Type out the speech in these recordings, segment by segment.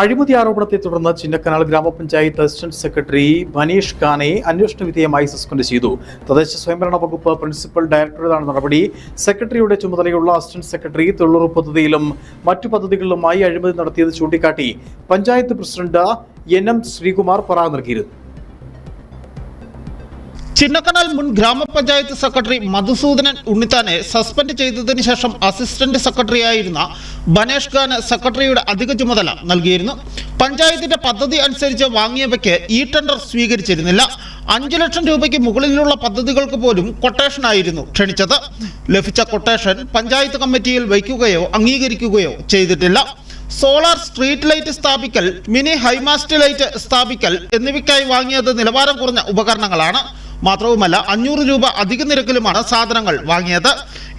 അഴിമതി ആരോപണത്തെ തുടർന്ന് ചിന്നക്കനാൽ ഗ്രാമപഞ്ചായത്ത് അസിസ്റ്റന്റ് സെക്രട്ടറി മനീഷ് ഖാനെ അന്വേഷണ വിധേയമായി സസ്പെൻഡ് ചെയ്തു. തദ്ദേശ സ്വയംഭരണ വകുപ്പ് പ്രിൻസിപ്പൽ ഡയറക്ടറുടെതാണ് നടപടി. സെക്രട്ടറിയുടെ ചുമതലയുള്ള അസിസ്റ്റന്റ് സെക്രട്ടറി തൊഴിലുറപ്പ് പദ്ധതിയിലും മറ്റു പദ്ധതികളിലുമായി അഴിമതി നടത്തിയത് ചൂണ്ടിക്കാട്ടി panchayat president N M Sreekumar പരാതി നൽകിയിരുന്നു. ചിന്നക്കനാൽ മുൻ ഗ്രാമപഞ്ചായത്ത് സെക്രട്ടറി മധുസൂദനൻ ഉണ്ണിത്താനെ സസ്പെൻഡ് ചെയ്തതിന് ശേഷം അസിസ്റ്റന്റ് സെക്രട്ടറിയായിരുന്ന ബനേഷ് ഖാന് സെക്രട്ടറിയുടെ അധിക ചുമതല നൽകിയിരുന്നു. പഞ്ചായത്തിന്റെ പദ്ധതി അനുസരിച്ച് വാങ്ങിയവയ്ക്ക് ഈ ടെൻഡർ സ്വീകരിച്ചിരുന്നില്ല. അഞ്ചു ലക്ഷം രൂപയ്ക്ക് മുകളിലുള്ള പദ്ധതികൾക്ക് പോലും കൊട്ടേഷനായിരുന്നു ക്ഷണിച്ചത്. ലഭിച്ച കൊട്ടേഷൻ പഞ്ചായത്ത് കമ്മിറ്റിയിൽ വയ്ക്കുകയോ അംഗീകരിക്കുകയോ ചെയ്തിട്ടില്ല. സോളാർ സ്ട്രീറ്റ് ലൈറ്റ് സ്ഥാപിക്കൽ മിനി ഹൈമാസ്റ്റ് ലൈറ്റ് സ്ഥാപിക്കൽ എന്നിവയ്ക്കായി വാങ്ങിയത് നിലവാരം കുറഞ്ഞ ഉപകരണങ്ങളാണ്. മാത്രവുമല്ല അഞ്ഞൂറ് രൂപ അധിക നിരക്കിലുമാണ് സാധനങ്ങൾ വാങ്ങിയത്.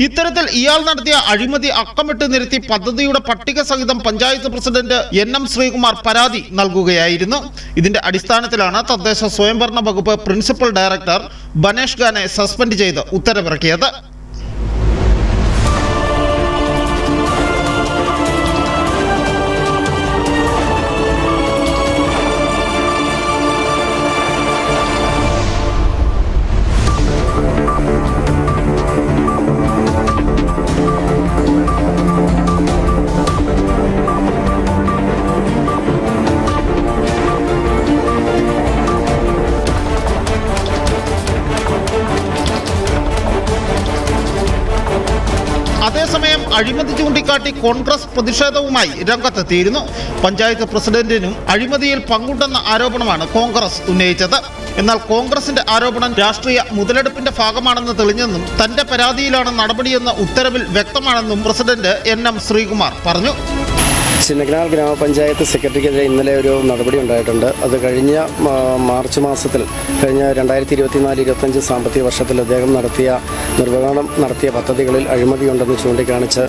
ഇത്തരത്തിൽ ഇയാൾ നടത്തിയ അഴിമതി അക്കമിട്ട് നിരത്തി പദ്ധതിയുടെ പട്ടിക സഹിതം panchayat president N M Sreekumar പരാതി നൽകുകയായിരുന്നു. ഇതിന്റെ അടിസ്ഥാനത്തിലാണ് തദ്ദേശ സ്വയംഭരണ വകുപ്പ് പ്രിൻസിപ്പൽ ഡയറക്ടർ ബനേഷ് ഖാനെ സസ്പെൻഡ് ചെയ്ത് ഉത്തരവിറക്കിയത്. അതേസമയം അഴിമതി ചൂണ്ടിക്കാട്ടി കോൺഗ്രസ് പ്രതിഷേധവുമായി രംഗത്തെത്തിയിരുന്നു. പഞ്ചായത്ത് പ്രസിഡന്റിനും അഴിമതിയിൽ പങ്കുണ്ടെന്ന ആരോപണമാണ് കോൺഗ്രസ് ഉന്നയിച്ചത്. എന്നാൽ കോൺഗ്രസിന്റെ ആരോപണം രാഷ്ട്രീയ മുതലെടുപ്പിന്റെ ഭാഗമാണെന്ന് തെളിഞ്ഞെന്നും തന്റെ പരാതിയിലാണ് നടപടിയെന്ന ഉത്തരവിൽ വ്യക്തമാണെന്നും പ്രസിഡന്റ് എൻ എം ശ്രീകുമാർ പറഞ്ഞു. ചിന്നക്കനാൽ ഗ്രാമപഞ്ചായത്ത് സെക്രട്ടറിക്കെതിരെ ഇന്നലെ ഒരു നടപടി ഉണ്ടായിട്ടുണ്ട്. അത് കഴിഞ്ഞ മാർച്ച് മാസത്തിൽ കഴിഞ്ഞ രണ്ടായിരത്തി ഇരുപത്തിനാല് ഇരുപത്തഞ്ച് സാമ്പത്തിക വർഷത്തിൽ അദ്ദേഹം നടത്തിയ നിർവഹണം നടത്തിയ പദ്ധതികളിൽ അഴിമതിയുണ്ടെന്ന് ചൂണ്ടിക്കാണിച്ച്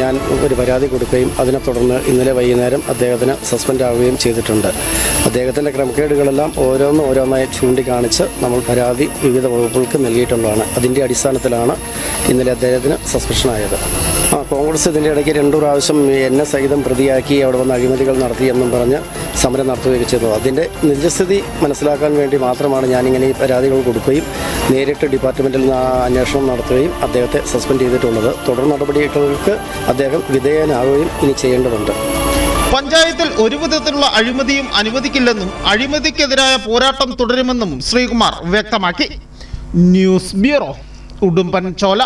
ഞാൻ ഒരു പരാതി കൊടുക്കുകയും അതിനെ തുടർന്ന് ഇന്നലെ വൈകുന്നേരം അദ്ദേഹത്തിന് സസ്പെൻഡ് ആവുകയും ചെയ്തിട്ടുണ്ട്. അദ്ദേഹത്തിന്റെ ക്രമക്കേടുകളെല്ലാം ഓരോന്ന് ഓരോന്നായി ചൂണ്ടിക്കാണിച്ച് നമ്മൾ പരാതി വിവിധ വകുപ്പുകൾക്ക് നൽകിയിട്ടുള്ളതാണ്. അതിന്റെ അടിസ്ഥാനത്തിലാണ് ഇന്നലെ അദ്ദേഹത്തിന് സസ്പെൻഷനായത്. കോൺഗ്രസ് ഇതിന്റെ ഇടയ്ക്ക് രണ്ടു പ്രാവശ്യം എന്നെ സഹിതം പ്രതിയാക്കി അവിടെ വന്ന് അഴിമതികൾ നടത്തിയെന്നും പറഞ്ഞ് സമരം നടത്തുകയൊക്കെ ചെയ്തു. അതിന്റെ നിജസ്ഥിതി മനസ്സിലാക്കാൻ വേണ്ടി മാത്രമാണ് ഞാനിങ്ങനെ ഈ പരാതികൾ കൊടുക്കുകയും നേരിട്ട് ഡിപ്പാർട്ട്മെന്റിൽ നിന്ന് അന്വേഷണം നടത്തുകയും അദ്ദേഹത്തെ സസ്പെൻഡ് ചെയ്തിട്ടുള്ളത്. തുടർ നടപടികൾക്ക് അദ്ദേഹം വിധേയനാവുകയും ഇനി ചെയ്യേണ്ടതുണ്ട്. പഞ്ചായത്തിൽ ഒരു വിധത്തിലുള്ള അഴിമതിയും അനുവദിക്കില്ലെന്നും അഴിമതിക്കെതിരായ പോരാട്ടം തുടരുമെന്നും ശ്രീകുമാർ വ്യക്തമാക്കി. ന്യൂസ് ബ്യൂറോ ഉടുമ്പൻ ചോല